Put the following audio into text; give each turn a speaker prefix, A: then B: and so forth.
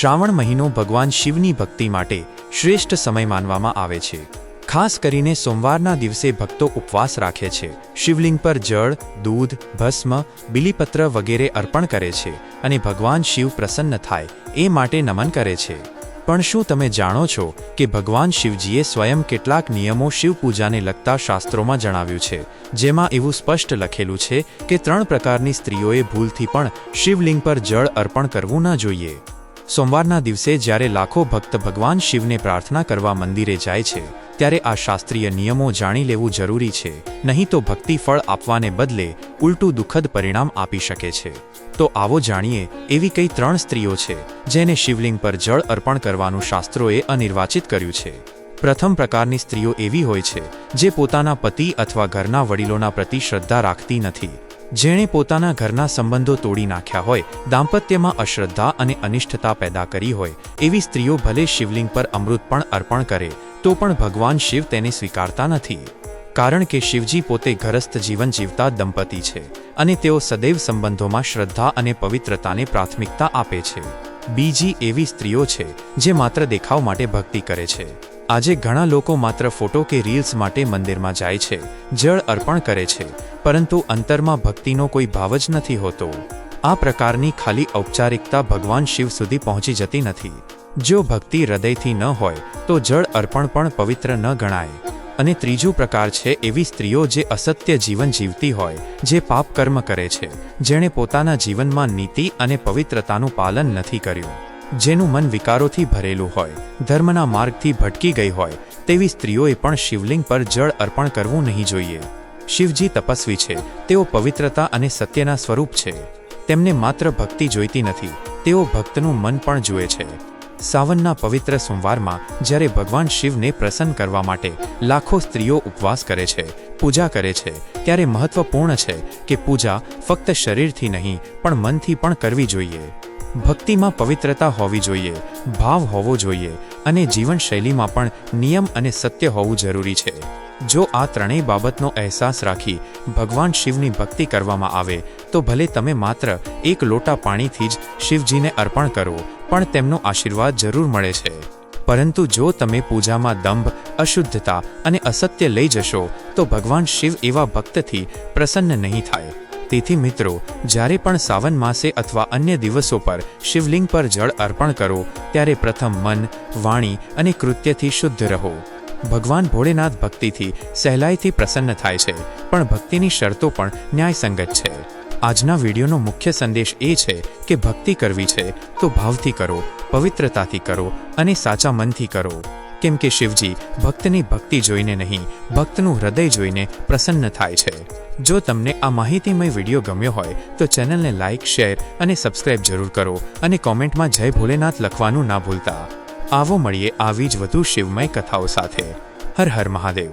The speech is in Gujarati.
A: શ્રાવણ મહિનો ભગવાન શિવની ભક્તિ માટે શ્રેષ્ઠ સમય માનવામાં આવે છે. ખાસ કરીને સોમવારના દિવસે ભક્તો ઉપવાસ રાખે છે. શિવલિંગ પર જળ, દૂધ, ભસ્મ, બિલીપત્ર વગેરે અર્પણ કરે છે અને ભગવાન શિવ પ્રસન્ન થાય એ માટે નમન કરે છે. પણ શું તમે જાણો છો કે ભગવાન શિવજીએ સ્વયં કેટલાક નિયમો શિવ પૂજાને લગતા શાસ્ત્રોમાં જણાવ્યું છે? જેમાં એવું સ્પષ્ટ લખેલું છે કે ત્રણ પ્રકારની સ્ત્રીઓએ ભૂલથી પણ શિવલિંગ પર જળ અર્પણ કરવું ન જોઈએ. સોમવારના દિવસે જ્યારે લાખો ભક્ત ભગવાન શિવને પ્રાર્થના કરવા મંદિરે જાય છે, ત્યારે આ શાસ્ત્રીય નિયમો જાણી લેવું જરૂરી છે. નહીં તો ભક્તિ ફળ આપવાને બદલે ઉલટું દુઃખદ પરિણામ આપી શકે છે. તો આવો જાણીએ, એવી કઈ ત્રણ સ્ત્રીઓ છે, જેને શિવલિંગ પર જળ અર્પણ કરવાનું શાસ્ત્રોએ અનિર્વાચિત કર્યું છે? પ્રથમ પ્રકારની સ્ત્રીઓ એવી હોય છે, જે પોતાના પતિ અથવા ઘરના વડીલોના પ્રતિ શ્રદ્ધા રાખતી નથી. જેણે પોતાના ઘરના સંબંધો તોડી નાખ્યા હોય, દાંપત્યમાં અશ્રદ્ધા અને અનિષ્ટતા પેદા કરી હોય, એવી સ્ત્રીઓ ભલે શિવલિંગ પર અમૃત પણ અર્પણ કરે, તો પણ ભગવાન શિવ તેને સ્વીકારતા નથી. કારણ કે શિવજી પોતે ઘરસ્થ જીવન જીવતા દંપતી છે અને તેઓ સદૈવ સંબંધોમાં શ્રદ્ધા અને પવિત્રતાને પ્રાથમિકતા આપે છે. બીજી એવી સ્ત્રીઓ છે, જે માત્ર દેખાવ માટે ભક્તિ કરે છે. આજે ઘણા લોકો માત્ર ફોટો કે રીલ્સ માટે મંદિરમાં જાય છે, જળ અર્પણ કરે છે, પરંતુ અંતરમાં ભક્તિનો કોઈ ભાવ જ નથી હોતો. આ પ્રકારની ખાલી ઔપચારિકતા ભગવાન શિવ સુધી પહોંચી જતી નથી. જો ભક્તિ હૃદયથી ન હોય, તો જળ અર્પણ પણ પવિત્ર ન ગણાય. અને ત્રીજું પ્રકાર છે એવી સ્ત્રીઓ જે અસત્ય જીવન જીવતી હોય, જે પાપ કર્મ કરે છે, જેણે પોતાના જીવનમાં નીતિ અને પવિત્રતાનું પાલન નથી કર્યું. જેનું મન વિકારોથી ભરેલું હોય, ધર્મના માર્ગથી ભટકી ગઈ હોય, તેવી સ્ત્રીઓએ પણ શિવલિંગ પર જળ અર્પણ કરવું નહીં જોઈએ. શિવજી તપસ્વી છે, તેઓ પવિત્રતા અને સત્યના સ્વરૂપ છે. તેમને માત્ર ભક્તિ જોઈતી નથી, તેઓ ભક્તનું મન પણ જુએ છે. સાવનના પવિત્ર સોમવારમાં, જ્યારે ભગવાન શિવને પ્રસન્ન કરવા માટે લાખો સ્ત્રીઓ ઉપવાસ કરે છે, પૂજા કરે છે, ત્યારે મહત્વપૂર્ણ છે કે પૂજા ફક્ત શરીરથી નહીં, પણ મનથી પણ કરવી જોઈએ. ભક્તિમાં પવિત્રતા હોવી જોઈએ, ભાવ હોવો જોઈએ અને જીવનશૈલીમાં પણ નિયમ અને સત્ય હોવું જરૂરી છે. જો આ ત્રણેય બાબતનો અહેસાસ રાખી ભગવાન શિવની ભક્તિ કરવામાં આવે, તો ભલે તમે માત્ર એક લોટા પાણીથી જ શિવજીને અર્પણ કરો, પણ તેમનો આશીર્વાદ જરૂર મળે છે. પરંતુ જો તમે પૂજામાં દંભ, અશુદ્ધતા અને અસત્ય લઈ જશો, તો ભગવાન શિવ એવા ભક્તથી પ્રસન્ન નહીં થાય. તેથી મિત્રો, જ્યારે પણ સાવન માસે અથવા અન્ય દિવસો પર શિવલિંગ પર જળ અર્પણ કરો, ત્યારે પ્રથમ મન, વાણી અને કૃત્યથી શુદ્ધ રહો. ભગવાન ભોળેનાથ ભક્તિથી સહેલાઈથી પ્રસન્ન થાય છે, પણ ભક્તિની શરતો પણ ન્યાયસંગત છે. આજના વિડીયોનો મુખ્ય સંદેશ એ છે કે ભક્તિ કરવી છે, તો ભાવથી કરો, પવિત્રતાથી કરો અને સાચા મનથી કરો. કેમ કે શિવજી ભક્તની ભક્તિ જોઈને નહીં, ભક્તનું હૃદય જોઈને પ્રસન્ન થાય છે. જો તમને આ માહિતીમય વીડિયો ગમ્યો હોય, તો ચેનલને લાઇક શેર અને સબસ્ક્રાઇબ જરૂર કરો અને કોમેન્ટમાં જય ભોલેનાથ લખવાનું ના ભૂલતા. આવો મળીએ આવી જ વધુ શિવમય કથાઓ સાથે. હર હર મહાદેવ.